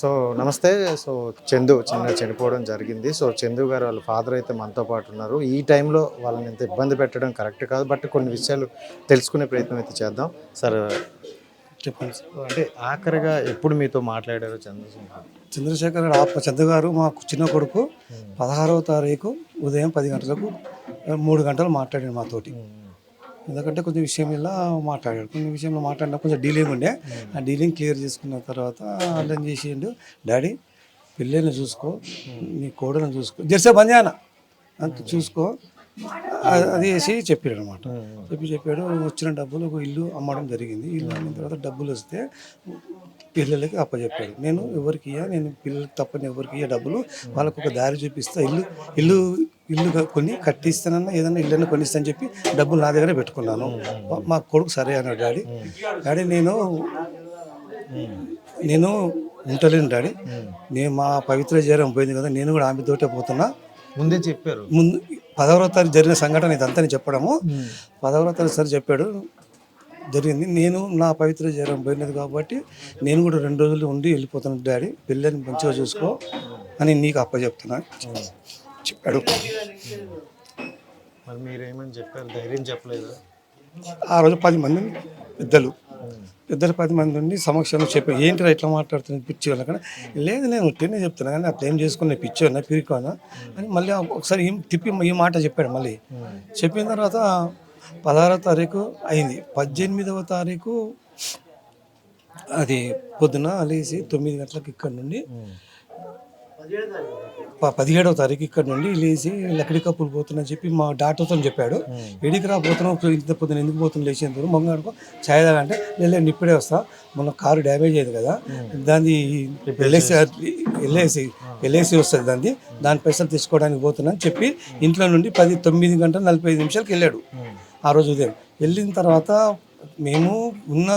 So నమస్తే. So Chandu చిన్న చనిపోవడం జరిగింది. సో చందు గారు వాళ్ళ ఫాదర్ అయితే మనతో పాటు ఉన్నారు. ఈ టైంలో వాళ్ళని ఇంత ఇబ్బంది పెట్టడం కరెక్ట్ కాదు. బట్ కొన్ని విషయాలు తెలుసుకునే ప్రయత్నం అయితే చేద్దాం. సార్ చెప్పండి సార్. అంటే ఆఖరిగా ఎప్పుడు మీతో మాట్లాడారు చంద్రశేఖర్ చంద్రశేఖర్ చంద్ర గారు మా చిన్న కొడుకు పదహారవ తారీఖు ఉదయం పది గంటలకు మూడు గంటలు మాట్లాడాడు మాతోటి. ఎందుకంటే కొంచెం విషయం ఇలా మాట్లాడాడు. కొన్ని విషయంలో మాట్లాడినా కొంచెం డీలింగ్ ఉండే ఆ డీలింగ్ క్లియర్ చేసుకున్న తర్వాత అర్థం చేసిండు డాడీ పిల్లల్ని చూసుకో నీ కోడలను చూసుకో జెర్సే బంజానా అంత చూసుకో అది వేసి చెప్పాడు అనమాట చెప్పి చెప్పాడు వచ్చిన డబ్బులు ఒక ఇల్లు అమ్మడం జరిగింది. ఇల్లు అమ్మిన తర్వాత డబ్బులు వస్తే పిల్లలకి అప్పచెప్పాడు నేను ఎవరికి ఇయ్య? నేను పిల్లలకి తప్పని ఎవరికి ఇయ్య డబ్బులు? వాళ్ళకు ఒక దారి చూపిస్తా. ఇల్లు ఇల్లు ఇల్లు కొని కట్టిస్తానన్నా ఏదన్నా ఇల్లు కొనిస్తానని చెప్పి డబ్బులు నా దగ్గర పెట్టుకున్నాను. మా కొడుకు సరే అన్నాడు డాడీ. డాడీ నేను నేను ఉంటలేను డాడీ. నేను మా పవిత్ర జీరం పోయింది కదా నేను కూడా ఆమె తోటే పోతున్నా. ముందే చెప్పారు. ముందు పదహారవ తారీఖు జరిగిన సంఘటన ఇదంతా నేను చెప్పడము పదహారవ తారీఖు సార్ చెప్పాడు జరిగింది. నేను నా పవిత్ర జీరం పోయినది కాబట్టి నేను కూడా రెండు రోజులు ఉండి వెళ్ళిపోతాను డాడీ. పిల్లల్ని మంచిగా చూసుకో అని నీకు అప్పచెప్తున్నా చెప్పాడు. మరి మీరేమని చెప్పారు? ధైర్యం చెప్పలేదు? ఆ రోజు పది మంది పెద్దలు పెద్దలు పది మంది ఉండి సమక్షంలో చెప్పి ఏంటి ఇట్లా మాట్లాడుతున్నాను పిచ్చి వాళ్ళకన్నా లేదు నేను ఉట్టినే చెప్తున్నా కానీ అట్లా ఏం చేసుకున్నా పిచ్చి అన్నా పిరికోనా అని మళ్ళీ ఒకసారి ఏం తిప్పి ఈ మాట చెప్పాడు మళ్ళీ. చెప్పిన తర్వాత పదహారవ తారీఖు అయింది. పద్దెనిమిదవ తారీఖు అది పొద్దున లేచి తొమ్మిది గంటలకు ఇక్కడ నుండి పదిహేడవ తారీఖు ఇక్కడ నుండి లేచి లక్కడి కప్పులు పోతున్నా చెప్పి మా డాక్టర్తో చెప్పాడు. ఎడికి రా పోతున్నావు? ఇంత పొద్దున ఎందుకు పోతున్నా లేచేందుకు మొంగడుకో ఛాయ్ తాగా అంటే నేను ఇప్పుడే వస్తా. మొన్న కారు డ్యామేజ్ అయ్యేది కదా. దాన్ని ఎల్ఐసి ఎల్ఐసి ఎల్ఐసి వస్తుంది దాన్ని. దాని పైసలు తెచ్చుకోవడానికి పోతున్నా అని చెప్పి ఇంట్లో నుండి పది తొమ్మిది గంటల నలభై ఐదు నిమిషాలకి వెళ్ళాడు. ఆ రోజు ఉదయం. వెళ్ళిన తర్వాత మేము ఉన్న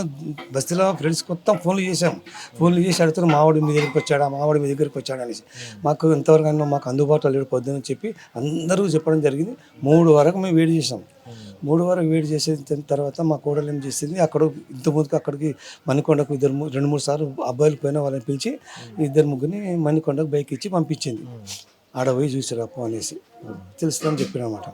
బస్తీలో ఫ్రెండ్స్ మొత్తం ఫోన్లు చేసాం ఫోన్లు చేసి అడుగుతారు మావాడు మీ దగ్గరికి వచ్చాడా మావాడు మీ దగ్గరికి వచ్చాడా అనేసి. మాకు ఎంతవరకు అయినా మాకు అందుబాటులో లేడు పొద్దున్న చెప్పి అందరూ చెప్పడం జరిగింది. మూడు వరకు మేము వేడి చేసాం మూడు వరకు వేడి చేసిన తర్వాత మా కోడలు ఏం చేసింది అక్కడ ఇంతకుముందుకు అక్కడికి మణికొండకు ఇద్దరు ము- రెండు మూడు సార్లు అబ్బాయిలు పోయిన వాళ్ళని పిలిచి ఇద్దరు ముగ్గురిని మణికొండకు బైక్ ఇచ్చి పంపించింది. ఆడ పోయి చూసారు అప్పు అనేసి. తెలుస్తుందని చెప్పినమాట.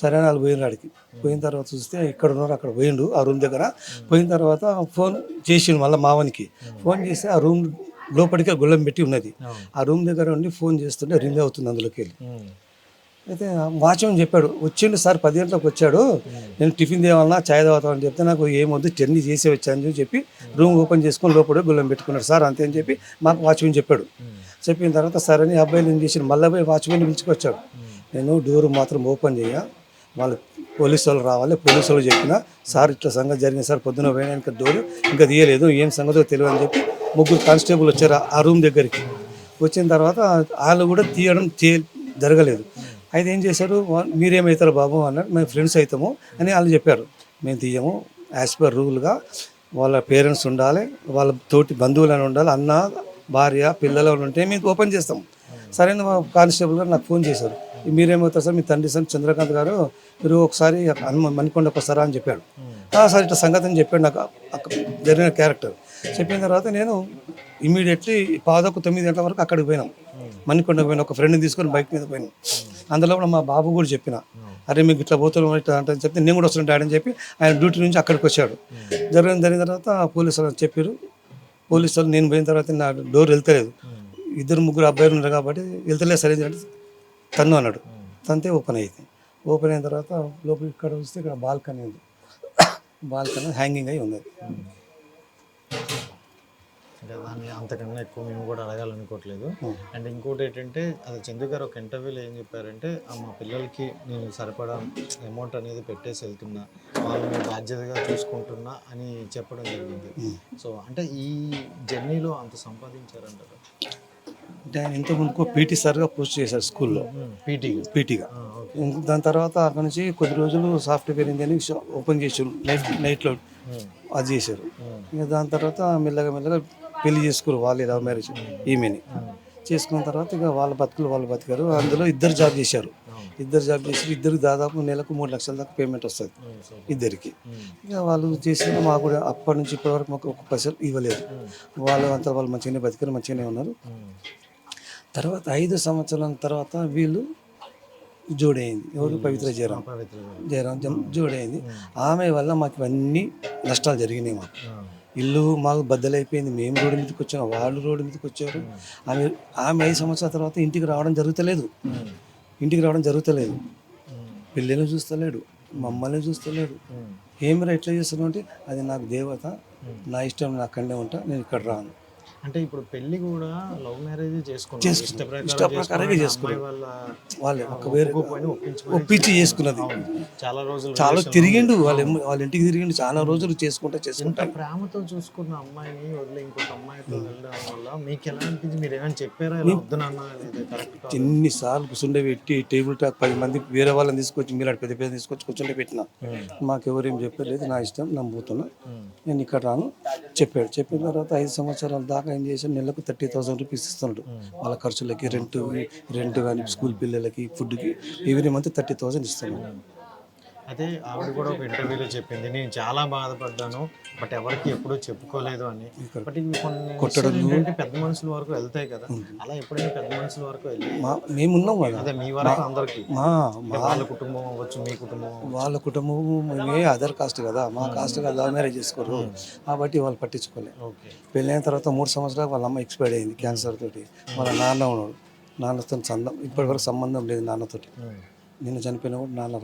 సరే అని వాళ్ళు పోయిన ఆడికి. పోయిన తర్వాత చూస్తే ఇక్కడ ఉన్నారు అక్కడ పోయిండు ఆ రూమ్ దగ్గర. పోయిన తర్వాత ఫోన్ చేసిండు మళ్ళీ మావనికి. ఫోన్ చేస్తే ఆ రూమ్ లోపలికి గుళ్ళం పెట్టి ఉన్నది. ఆ రూమ్ దగ్గర ఉండి ఫోన్ చేస్తుంటే రింగ్ అవుతుంది అందులోకి వెళ్ళి. అయితే వాచ్మెన్ చెప్పాడు వచ్చిండు సార్ పది గంటలకు వచ్చాడు. నేను టిఫిన్ తేవాలన్నా చాయ్ తాగుతామని చెప్తే నాకు ఏమొద్దు జర్నీ చేసి వచ్చాను చెప్పి రూమ్ ఓపెన్ చేసుకొని లోపల గుళ్ళం పెట్టుకున్నాడు. సార్ అంతే అని చెప్పి మాకు వాచ్మెన్ చెప్పాడు. చెప్పిన తర్వాత సరే అని అబ్బాయిలు ఏం చేసిన మళ్ళీ పోయి వాచ్మెన్ పిలుచుకొచ్చాడు. నేను డోర్ మాత్రం ఓపెన్ చేయ. వాళ్ళు పోలీసు వాళ్ళు రావాలి పోలీసు వాళ్ళు చెప్పిన సార్ ఇట్లా సంగతి జరిగింది సార్ పొద్దున పోయినా ఇంకా డోర్ ఇంకా తీయలేదు ఏం సంగతో తెలియదు అని చెప్పి ముగ్గురు కానిస్టేబుల్ వచ్చారు ఆ- రూమ్ దగ్గరికి. వచ్చిన తర్వాత వాళ్ళు కూడా తీయడం తీ జరగలేదు. అయితే ఏం చేశారు మీరేమవుతారు బాబు అన్నారు మేము ఫ్రెండ్స్ అవుతాము అని వాళ్ళు చెప్పారు. మేము తీయము యాజ్ పర్ రూల్గా వాళ్ళ పేరెంట్స్ ఉండాలి వాళ్ళ తోటి బంధువులు అని ఉండాలి అన్న భార్య పిల్లలు ఉంటే మేము ఓపెన్ చేస్తాం. సరే మా కానిస్టేబుల్ గారు నాకు ఫోన్ చేశారు. మీరేమవుతారు సార్? మీ తండ్రి సార్ చంద్రకాంత్ గారు మీరు ఒకసారి మణికొండకు వస్తారా అని చెప్పాడు. "ఆ, సార్ ఇట్లా సంగతి అని చెప్పాడు నాకు. జరిగిన క్యారెక్టర్. చెప్పిన తర్వాత నేను ఇమీడియట్లీ పాదొక తొమ్మిది గంటల వరకు అక్కడికి పోయినాం. మణికొండకు పోయినా. ఒక ఫ్రెండ్ని తీసుకొని బైక్ మీద పోయినాం. అందులో కూడా మా బాబు కూడా చెప్పిన అరే మీకు ఇట్లా పోతున్నాం ఇట్లా అంటే అని చెప్తే నేను కూడా వస్తుంటాడు అని చెప్పి ఆయన డ్యూటీ నుంచి అక్కడికి వచ్చాడు. జరిగిన జరిగిన తర్వాత పోలీసు వాళ్ళు చెప్పారు. పోలీసు వాళ్ళు నేను పోయిన తర్వాత నా డోర్ వెళ్తలేదు. ఇద్దరు ముగ్గురు అబ్బాయిలు ఉన్నారు కాబట్టి వెళ్తలేదు సరే అంటే తన్ను అన్నాడు. తంతే ఓపెన్ అయింది. ఓపెన్ అయిన తర్వాత లోపల ఇక్కడ వస్తే ఇక్కడ బాల్కనీ ఉంది. బాల్కనీ హ్యాంగింగ్ అయి ఉన్నది. అంటే దాన్ని అంతకన్నా ఎక్కువ మేము కూడా అడగాలనుకోవట్లేదు. అండ్ ఇంకోటి ఏంటంటే అది చందు గారు ఒక ఇంటర్వ్యూలో ఏం చెప్పారంటే "ఆ, మా పిల్లలకి నేను సరిపడా అమౌంట్ అనేది పెట్టేసి వెళ్తున్నా. వాళ్ళని బాధ్యతగా చూసుకుంటున్నా అని చెప్పడం జరిగింది. సో అంటే ఈ జర్నీలో అంత సంపాదించారంటారు? అంటే ఆయన ఇంత ముందుకు పీటీ సార్గా పోస్ట్ చేశారు స్కూల్లో. పీటీ. పీటీగా. దాని తర్వాత అక్కడ నుంచి కొద్ది రోజులు సాఫ్ట్వేర్ ఇంజనీరింగ్ ఓపెన్ చేశారు. నైట్ నైట్లో అది చేశారు. ఇంకా దాని తర్వాత మెల్లగా మెల్లగా పెళ్ళి చేసుకున్నారు వాళ్ళే లవ్ మ్యారేజ్ ఈమెని. చేసుకున్న తర్వాత ఇక వాళ్ళ బతుకులు వాళ్ళు బతికారు. అందులో ఇద్దరు జాబ్ చేశారు. ఇద్దరు జాబ్ చేసి ఇద్దరు దాదాపు నెలకు మూడు లక్షల దాకా పేమెంట్ వస్తుంది. ఇద్దరికి. ఇక వాళ్ళు చేసిన మాకు కూడా అప్పటి నుంచి ఇప్పటి వరకు మాకు ఒక పైసలు ఇవ్వలేదు. వాళ్ళు అంతా వాళ్ళు మంచిగానే బతికారు మంచిగానే ఉన్నారు. తర్వాత ఐదు సంవత్సరాల తర్వాత వీళ్ళు జోడైంది. ఎవరు? పవిత్ర జయరాం. జయరాం జోడైంది. ఆమె వల్ల మాకు ఇవన్నీ నష్టాలు జరిగినాయి మాకు. ఇల్లు మాకు బద్దలైపోయింది. మేము రోడ్డు మీదకి వచ్చాం వాళ్ళు రోడ్డు మీదకి వచ్చారు. ఆమె ఆమె ఐదు సంవత్సరాల తర్వాత ఇంటికి రావడం జరుగుతలేదు. ఇంటికి రావడం జరుగుతలేదు. ఉమ్, పిల్లల్ని చూస్తలేడు మమ్మల్ని చూస్తలేడు. ఉమ్, ఏమిరా ఎట్లా చేస్తున్నావు అంటే అది నాకు దేవత నా ఇష్టం నా అక్కడనే ఉంటా నేను ఇక్కడ రాను. అంటే ఇప్పుడు పెళ్ళి కూడా లవ్ మ్యారేజ్ చేసుకున్నారు. ఇష్ట ఇష్టప్రకారంగా చేసుకున్నారు. వాళ్ళ వాళ్ళు ఒక వేరే ఒప్పించి చేసుకున్నది. చాలా రోజులు చాలా తిరిగిండు. వాళ్ళ వాళ్ళ ఇంటికి తిరిగిండు. చాలా రోజులు చేసుకుంటా చేసుకుంటా. ప్రేమతో చూసుకున్న అమ్మాయిని వదిలి ఇంకొక అమ్మాయితో వెళ్ళడం వల్ల మీకు ఎలా అనిపించి మీరు ఏమైనా చెప్పారా? ఇలా వద్దు నాన్న ఇది కరెక్ట్ ఎన్నిసార్లు కూర్చుండే పెట్టి టేబుల్ టాక్ పది మంది వేరే వాళ్ళని తీసుకొచ్చి మీరు పెద్ద పెద్ద తీసుకొచ్చి కూర్చుంటే పెట్టిన. మాకు ఎవరేం చెప్పలేదు. నా ఇష్టం. నమ్ముతున్నా నేను ఇక్కడ రాను. చెప్పాడు. చెప్పిన తర్వాత ఐదు సంవత్సరాల దాకా ఏం చేశాను నెలకు థర్టీ థౌసండ్ రూపీస్ ఇస్తున్నాడు. వాళ్ళ ఖర్చులకి రెంట్ రెంట్ కానీ స్కూల్ పిల్లలకి ఫుడ్కి ఎవ్రీ మంత్ థర్టీ థౌసండ్ ఇస్తున్నాడు. అదే ఆవిడ కూడా ఒక ఇంటర్వ్యూలో చెప్పింది నేను చాలా బాధపడ్డాను బట్ ఎవరికి ఎప్పుడూ చెప్పుకోలేదు అని. బట్ ఇవి కొన్ని ఏంటంటే పెద్ద మనుషుల వరకు వెళ్తాయి కదా. అలా ఎప్పుడైనా పెద్ద మనుషుల వరకు వెళ్ళి మేమున్నాం కదా అదే మీ వరకు అందరికి. వాళ్ళ కుటుంబం అవ్వచ్చు మీ కుటుంబం. వాళ్ళ కుటుంబం మేమే అదర్ కాస్ట్ కదా. మా కాస్ట్ కదా మ్యారేజ్ చేసుకోరు. కాబట్టి వాళ్ళు పట్టించుకోలేదు ఓకే పెళ్ళైన తర్వాత మూడు సంవత్సరాలు వాళ్ళ అమ్మ ఎక్స్పైర్డ్ అయింది క్యాన్సర్ తోటి. వాళ్ళ నాన్న ఉన్నాడు. నాన్నతో సంబంధం ఇప్పటివరకు సంబంధం లేదు నాన్నతోటి. ఉమ్. నిన్న చనిపోయిన కూడా నాన్న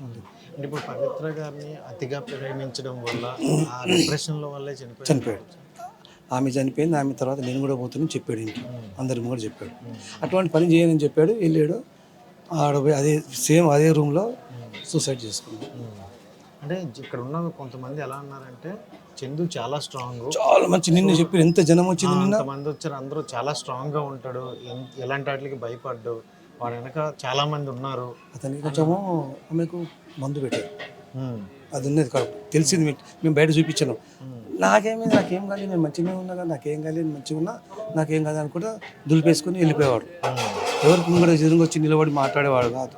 అంటే ఇప్పుడు పవిత్ర గారిని అతిగా ప్రేమించడం వల్ల ఆ డిప్రెషన్లో వల్లే చనిపోయారు చనిపోయాడు. ఆమె చనిపోయింది ఆమె తర్వాత నేను కూడా పోతున్నాను చెప్పాడు ఇంట్లో. అందరికి కూడా చెప్పాడు. అటువంటి పని చేయనని చెప్పాడు వెళ్ళాడు. ఆడ పోయి అదే సేమ్ అదే రూమ్లో సూసైడ్ చేసుకున్నాడు. అంటే ఇక్కడ ఉన్న కొంతమంది ఎలా అన్నారంటే చందు చాలా స్ట్రాంగ్ చాలా మంచి నిన్ను చెప్పి ఎంత జనం వచ్చింది నిన్న? కొంతమంది వచ్చారు అందరూ చాలా స్ట్రాంగ్గా ఉంటాడు. ఎలాంటి వాటికి భయపడ్డు. వాడు వెనక చాలా మంది ఉన్నారు. అతనికి కొంచెము ఆమెకు మందు పెట్టారు. అది ఉన్నది కడుపు తెలిసింది మీకు. మేము బయట చూపించాను. నాకేమీ నాకేం కాలేదు. నేను మంచిగా ఉన్నా కదా నాకేం కాలేదు మంచిగా ఉన్నా నాకేం కాదు అనుకుంటా దులిపేసుకొని వెళ్ళిపోయేవాడు. ఎవరికి కూడా ఎదురుగా వచ్చి నిలబడి మాట్లాడేవాడు కాదు.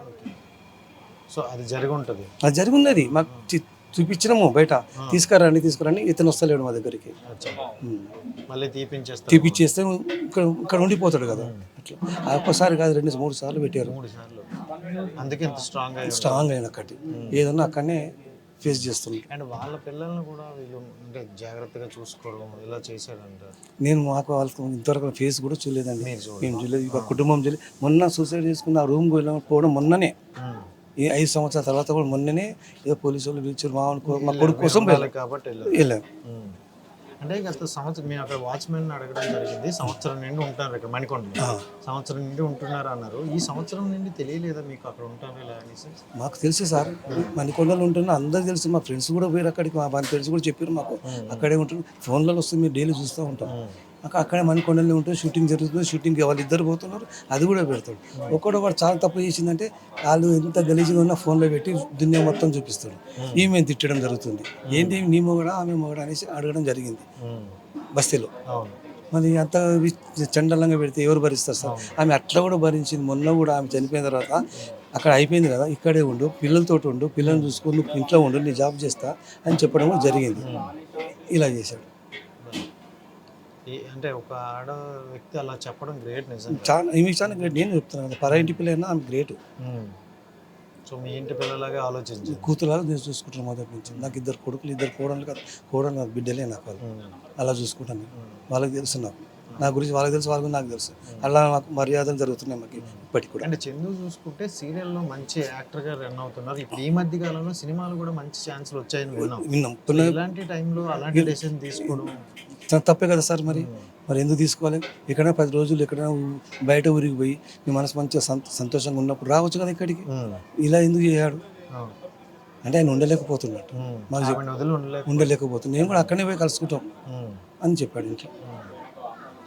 సో అది జరిగి ఉంటుంది అది జరిగినది మాకు చి- చూపించినాము బయట. తీసుకురండి తీసుకురండి. ఇతను వస్తలేడు మా దగ్గరికి. మళ్ళీ తీపించేస్తారు తీపిచ్చేస్తే ఇక్కడ ఇక్కడ ఉండిపోతాడు కదా. అట్లా ఒక్కసారి కాదు రెండు మూడు సార్లు పెట్టారు. మూడు సార్లు. అందుకే ఇంత స్ట్రాంగ్ స్ట్రాంగ్ అయిన అక్కడి ఏదన్నా అక్కడనే ఫేస్ చేస్తున్నాడు అండ్ వాళ్ళ పిల్లల్ని కూడా వీళ్ళు అంటే జాగ్రత్తగా చూసుకోవడం ఇలా చేశాడంట నేను మాకు వాళ్ళకి ఇంతవరకు ఫేస్ కూడా చూడలేదండి. మేము చూడలేదు. ఇక కుటుంబం చూడలేదు. మొన్న సూసైడ్ చేసుకున్న ఆ రూమ్ పోవడం మొన్ననే. ఉమ్. ఈ ఐదు సంవత్సరాల తర్వాత కూడా మొన్ననే ఏదో పోలీసు వాళ్ళు పిలిచారు మా కొడుకు కోసం కాబట్టి వెళ్ళాం. ఉమ్. అంటే గత సంవత్సరం మేము అక్కడ వాచ్మెన్ అడగడం జరిగింది. సంవత్సరం నుండి ఉంటారు ఇక్కడ మణికొండలో. సంవత్సరం నుండి ఉంటున్నారు అన్నారు. ఈ సంవత్సరం నుండి తెలియలేదా మీకు అక్కడ ఉంటారు ఇలా అనేసి? మాకు తెలుసు సార్. మణికొండలో ఉంటున్నా అందరికి తెలుసు. మా ఫ్రెండ్స్ కూడా పోయారు అక్కడికి. మా ఫ్రెండ్స్ కూడా చెప్పారు మాకు. అక్కడే ఉంటున్నారు. ఫోన్లలో వస్తుంది. మీరు డైలీ చూస్తూ ఉంటాం. అక్క అక్కడే మణికొండలో ఉంటుంది షూటింగ్ జరుగుతుంది షూటింగ్ వాళ్ళు ఇద్దరు పోతున్నారు అది కూడా పెడతాడు. ఒక్కడో వాడు చాలా తప్పు చేసిందంటే వాళ్ళు ఎంత గలీజ్గా ఉన్నా ఫోన్లో పెట్టి దునియా మొత్తం చూపిస్తాడు. ఈమె తిట్టడం జరుగుతుంది. ఏంటి నీ మొగడా ఆమె మొగడా అనేసి అడగడం జరిగింది. బస్తీలో. మరి అంత చండలంగా పెడితే ఎవరు భరిస్తారు సార్? ఆమె అట్లా కూడా భరించింది. మొన్న కూడా ఆమె చనిపోయిన తర్వాత అక్కడ అయిపోయింది కదా ఇక్కడే ఉండు పిల్లలతో ఉండు పిల్లల్ని చూసుకొని నువ్వు ఇంట్లో ఉండు నీ జాబ్ చేస్తా అని చెప్పడం జరిగింది. ఇలా చేశాడు. అంటే ఒక ఆడ వ్యక్తి అలా చెప్పడం గ్రేట్ నిజంగా. చాలా ఈమె చాలా గ్రేట్. నేను చెప్తున్నాను పరా ఇంటి పిల్లైనా ఆమె గ్రేట్. సో మీ ఇంటి పిల్లలాగా ఆలోచించు కూతురులాగా నేను చూసుకుంటాను మొదటి నుంచి. నాకు ఇద్దరు కొడుకులు ఇద్దరు కోడలు కదా కోడలు నాకు బిడ్డలే నాకు వాళ్ళు. అలా చూసుకుంటాను. వాళ్ళకి తెలుసు నాకు. నా గురించి వాళ్ళకి తెలుసు వాళ్ళకి నాకు తెలుసు. అలా నాకు మర్యాదలు జరుగుతున్నాయి మాకు ఇప్పటికి కూడా. అంటే చందు చూసుకుంటే సీరియల్లో మంచి యాక్టర్గా రన్ అవుతున్నారు. ఇప్పుడు ఈ మధ్య కాలంలో సినిమాలు కూడా మంచి ఛాన్సులు వచ్చాయని విన్నాం. ఇలాంటి టైంలో అలాంటి డెసిషన్ తీసుకోవడం. తప్పే కదా సార్ మరి? మరి ఎందుకు తీసుకోవాలి? ఎక్కడైనా పది రోజులు ఎక్కడైనా బయట ఊరికి పోయి నీ మనసు మంచిగా సంత- సంతోషంగా ఉన్నప్పుడు రావచ్చు కదా ఇక్కడికి. ఇలా ఎందుకు చేయాడు. అంటే ఆయన ఉండలేకపోతున్నాడు ఉమ్. మాకు ఆమెను వదిలి ఉండలేక ఉండలేకపోతుంది నేను కూడా అక్కడనే పోయి కలుసుకుంటాం. అని చెప్పాడు ఇంట్లో. So